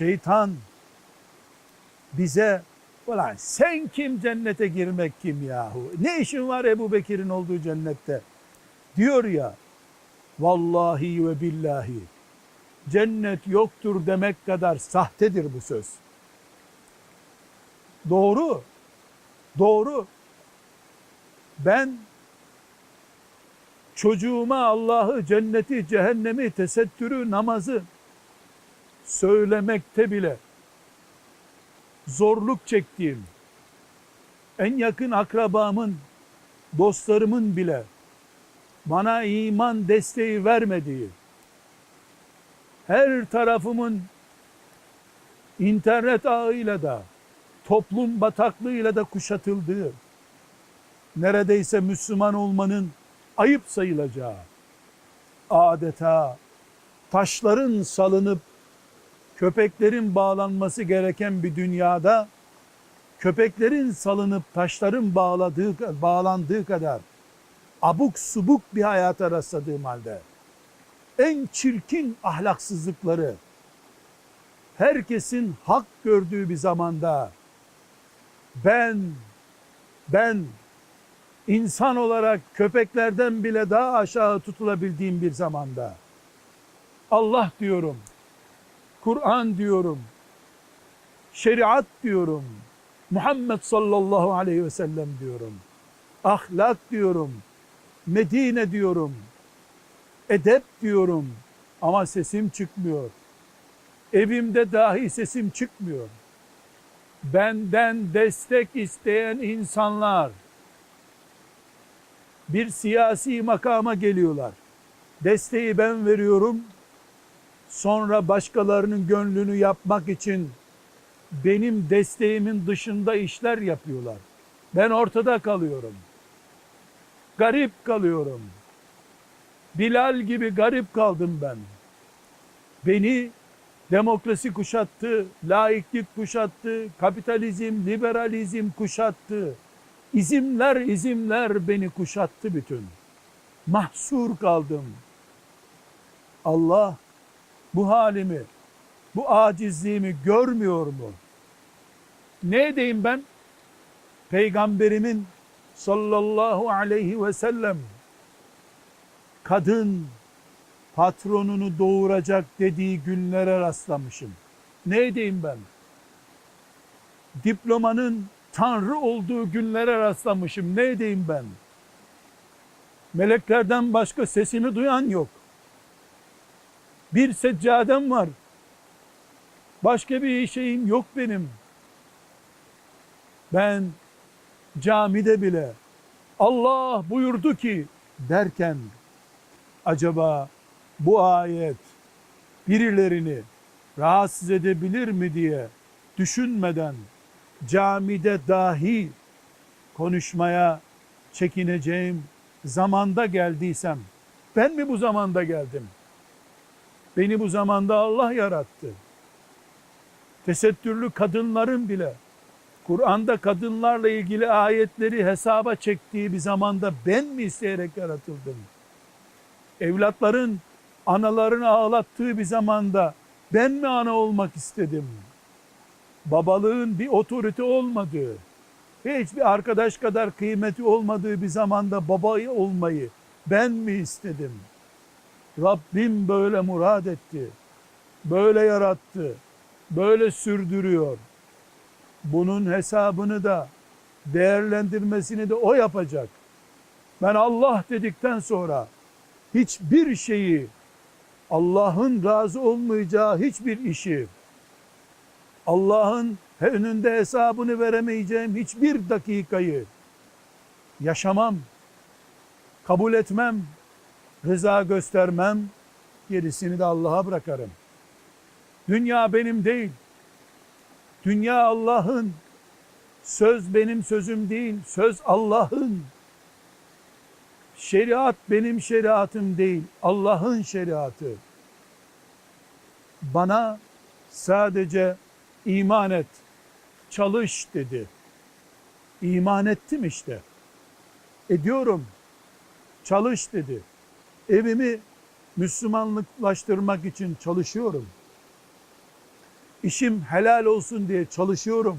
şeytan bize ulan sen kim cennete girmek kim yahu? Ne işin var Ebu Bekir'in olduğu cennette? Diyor ya vallahi ve billahi cennet yoktur demek kadar sahtedir bu söz. Doğru. Doğru. Ben çocuğuma Allah'ı, cenneti, cehennemi, tesettürü, namazı söylemekte bile zorluk çektiğim, en yakın akrabamın, dostlarımın bile bana iman desteği vermediği, her tarafımın internet ağıyla da, toplum bataklığıyla da kuşatıldığı, neredeyse Müslüman olmanın ayıp sayılacağı, adeta taşların salınıp köpeklerin bağlanması gereken bir dünyada köpeklerin salınıp taşların bağladığı bağlandığı kadar abuk subuk bir hayata rastladığım halde en çirkin ahlaksızlıkları herkesin hak gördüğü bir zamanda ben ben insan olarak köpeklerden bile daha aşağı tutulabildiğim bir zamanda Allah diyorum, Kur'an diyorum, şeriat diyorum, Muhammed sallallahu aleyhi ve sellem diyorum, ahlak diyorum, Medine diyorum, edep diyorum ama sesim çıkmıyor. Evimde dahi sesim çıkmıyor. Benden destek isteyen insanlar bir siyasi makama geliyorlar. Desteği ben veriyorum. Sonra başkalarının gönlünü yapmak için benim desteğimin dışında işler yapıyorlar. Ben ortada kalıyorum. Garip kalıyorum. Bilal gibi garip kaldım ben. Beni demokrasi kuşattı, laiklik kuşattı, kapitalizm, liberalizm kuşattı. İzimler izimler beni kuşattı bütün. Mahsur kaldım. Allah bu halimi, bu acizliğimi görmüyor mu? Ne edeyim ben? Peygamberimin sallallahu aleyhi ve sellem kadın patronunu doğuracak dediği günlere rastlamışım. Ne edeyim ben? Diplomanın Tanrı olduğu günlere rastlamışım. Ne edeyim ben? Meleklerden başka sesimi duyan yok. Bir seccadem var. Başka bir şeyim yok benim. Ben camide bile Allah buyurdu ki derken acaba bu ayet birilerini rahatsız edebilir mi diye düşünmeden camide dahi konuşmaya çekineceğim zamanda geldiysem ben mi bu zamanda geldim? Beni bu zamanda Allah yarattı. Tesettürlü kadınların bile Kur'an'da kadınlarla ilgili ayetleri hesaba çektiği bir zamanda ben mi isteyerek yaratıldım? Evlatların analarını ağlattığı bir zamanda ben mi ana olmak istedim? Babalığın bir otorite olmadığı, hiçbir arkadaş kadar kıymeti olmadığı bir zamanda baba olmayı ben mi istedim? Rabbim böyle murad etti. Böyle yarattı. Böyle sürdürüyor. Bunun hesabını da değerlendirmesini de o yapacak. Ben Allah dedikten sonra hiçbir şeyi Allah'ın razı olmayacağı hiçbir işi Allah'ın önünde hesabını veremeyeceğim hiçbir dakikayı yaşamam, kabul etmem, rıza göstermem, gerisini de Allah'a bırakarım. Dünya benim değil. Dünya Allah'ın. Söz benim sözüm değil, söz Allah'ın. Şeriat benim şeriatım değil, Allah'ın şeriatı. Bana sadece iman et, çalış dedi. İman ettim işte. Ediyorum. Çalış dedi. Evimi Müslümanlıklaştırmak için çalışıyorum. işim helal olsun diye çalışıyorum.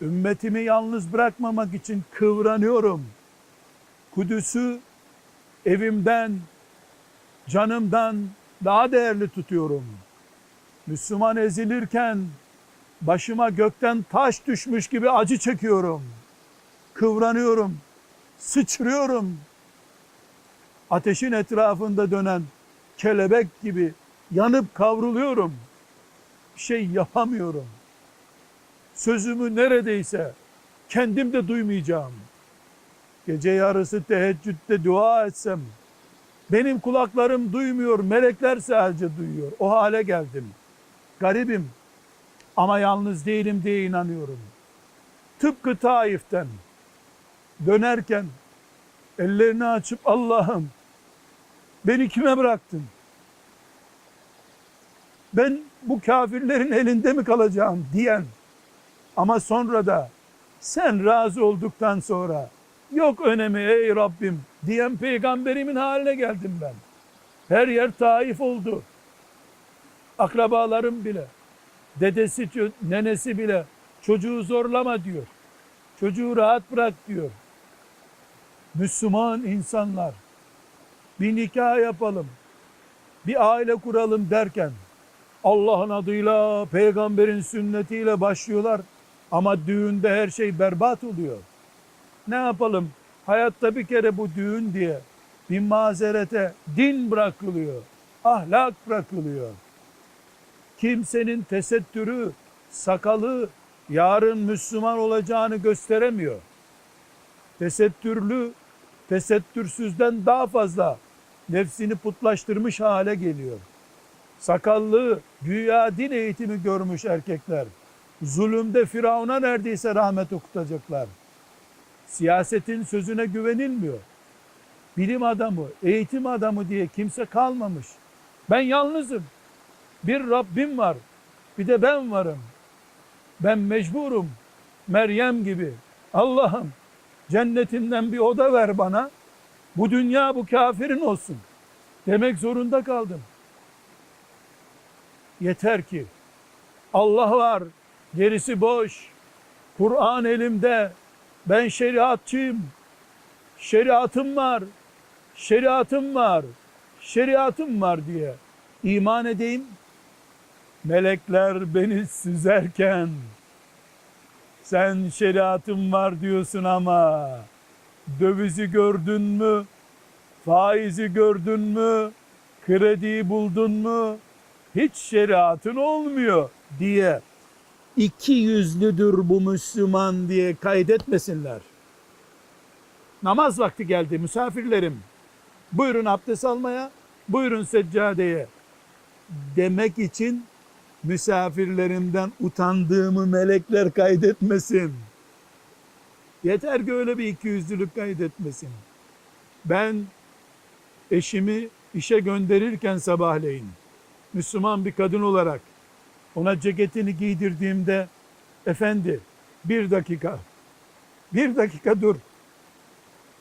Ümmetimi yalnız bırakmamak için kıvranıyorum. Kudüs'ü evimden, canımdan daha değerli tutuyorum. Müslüman ezilirken başıma gökten taş düşmüş gibi acı çekiyorum. Kıvranıyorum, sıçrıyorum. Ateşin etrafında dönen kelebek gibi yanıp kavruluyorum. Bir şey yapamıyorum. Sözümü neredeyse kendim de duymayacağım. Gece yarısı teheccüde dua etsem benim kulaklarım duymuyor, melekler sadece duyuyor. O hale geldim. Garibim ama yalnız değilim diye inanıyorum. Tıpkı Taif'ten dönerken ellerini açıp Allah'ım beni kime bıraktın? Ben bu kafirlerin elinde mi kalacağım diyen ama sonra da sen razı olduktan sonra yok önemi ey Rabbim diyen peygamberimin haline geldim ben. Her yer Taif oldu. Akrabalarım bile, dedesi, nenesi bile çocuğu zorlama diyor. Çocuğu rahat bırak diyor. Müslüman insanlar bir nikah yapalım, bir aile kuralım derken Allah'ın adıyla, peygamberin sünnetiyle başlıyorlar ama düğünde her şey berbat oluyor. Ne yapalım? Hayatta bir kere bu düğün diye bir mazerete din bırakılıyor, ahlak bırakılıyor. Kimsenin tesettürü, sakalı yarın Müslüman olacağını gösteremiyor. Tesettürlü, tesettürsüzden daha fazla nefsini putlaştırmış hale geliyor. Sakallı, güya din eğitimi görmüş erkekler. Zulümde Firavun'a neredeyse rahmet okutacaklar. Siyasetin sözüne güvenilmiyor. Bilim adamı, eğitim adamı diye kimse kalmamış. Ben yalnızım. Bir Rabbim var. Bir de ben varım. Ben mecburum. Meryem gibi. Allah'ım cennetinden bir oda ver bana. Bu dünya bu kafirin olsun. Demek zorunda kaldım. Yeter ki Allah var, gerisi boş. Kur'an elimde. Ben şeriatçıyım. Şeriatım var. Şeriatım var. Şeriatım var diye iman edeyim. Melekler beni süzerken sen şeriatım var diyorsun ama dövizi gördün mü? Faizi gördün mü? Krediyi buldun mu? Hiç şeriatın olmuyor diye iki yüzlüdür bu Müslüman diye kaydetmesinler. Namaz vakti geldi misafirlerim. Buyurun abdest almaya, buyurun seccadeye demek için misafirlerimden utandığımı melekler kaydetmesin. Yeter ki öyle bir ikiyüzlülük kaydetmesin. Ben eşimi işe gönderirken sabahleyin Müslüman bir kadın olarak ona ceketini giydirdiğimde efendi bir dakika bir dakika dur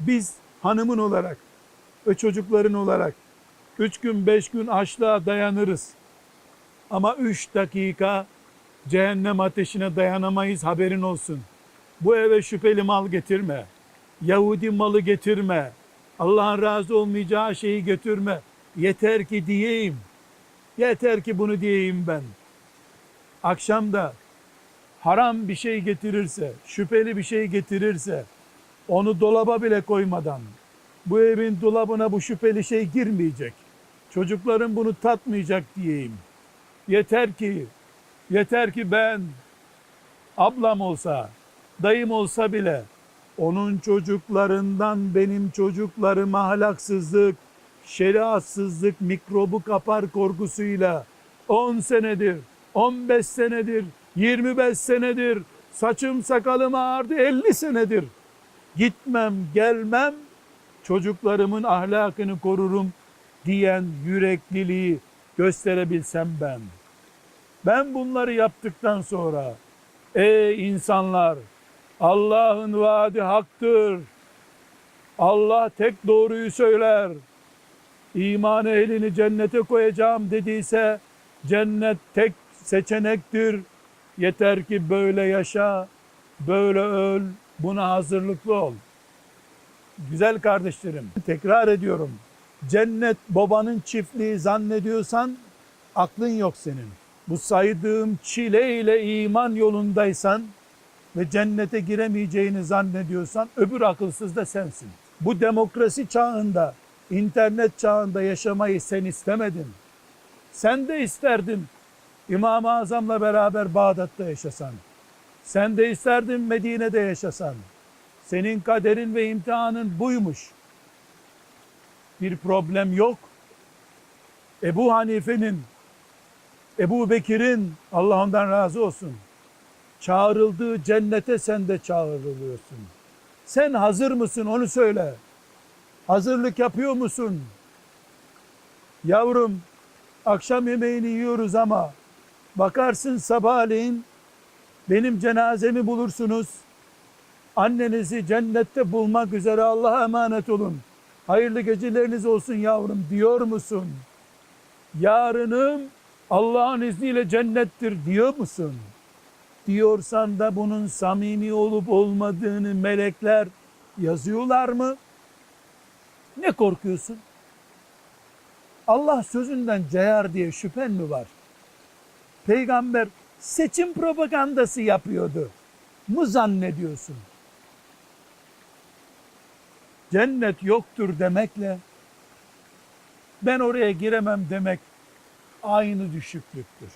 biz hanımın olarak ve çocukların olarak üç gün beş gün açlığa dayanırız ama üç dakika cehennem ateşine dayanamayız haberin olsun. Bu eve şüpheli mal getirme. Yahudi malı getirme. Allah'ın razı olmayacağı şeyi götürme. Yeter ki diyeyim. Yeter ki bunu diyeyim ben. Akşam da haram bir şey getirirse, şüpheli bir şey getirirse, onu dolaba bile koymadan, bu evin dolabına bu şüpheli şey girmeyecek. Çocukların bunu tatmayacak diyeyim. Yeter ki, yeter ki ben, ablam olsa, dayım olsa bile, onun çocuklarından benim çocuklarıma ahlaksızlık, şeriatsızlık mikrobu kapar korkusuyla 10 senedir, 15 senedir, 25 senedir, saçım sakalım ağardı 50 senedir. Gitmem, gelmem, çocuklarımın ahlakını korurum diyen yürekliliği gösterebilsem ben. Ben bunları yaptıktan sonra ey insanlar Allah'ın vaadi haktır. Allah tek doğruyu söyler. İman ehlini cennete koyacağım dediyse cennet tek seçenektir. Yeter ki böyle yaşa, böyle öl, buna hazırlıklı ol. Güzel kardeşlerim, tekrar ediyorum. Cennet babanın çiftliği zannediyorsan aklın yok senin. Bu saydığım çile ile iman yolundaysan ve cennete giremeyeceğini zannediyorsan öbür akılsız da sensin. Bu demokrasi çağında, internet çağında yaşamayı sen istemedin. Sen de isterdin İmam-ı Azam'la beraber Bağdat'ta yaşasan. Sen de isterdin Medine'de yaşasan. Senin kaderin ve imtihanın buymuş. Bir problem yok. Ebu Hanife'nin, Ebu Bekir'in, Allah ondan razı olsun, çağrıldığı cennete sen de çağrılıyorsun. Sen hazır mısın onu söyle. Hazırlık yapıyor musun? Yavrum, akşam yemeğini yiyoruz ama bakarsın sabahleyin benim cenazemi bulursunuz. Annenizi cennette bulmak üzere Allah'a emanet olun. Hayırlı geceleriniz olsun yavrum diyor musun? Yarınım Allah'ın izniyle cennettir diyor musun? Diyorsan da bunun samimi olup olmadığını melekler yazıyorlar mı? Ne korkuyorsun? Allah sözünden cayar diye şüphen mi var? Peygamber seçim propagandası yapıyordu. Mu zannediyorsun? Cennet yoktur demekle ben oraya giremem demek aynı düşüklüktür.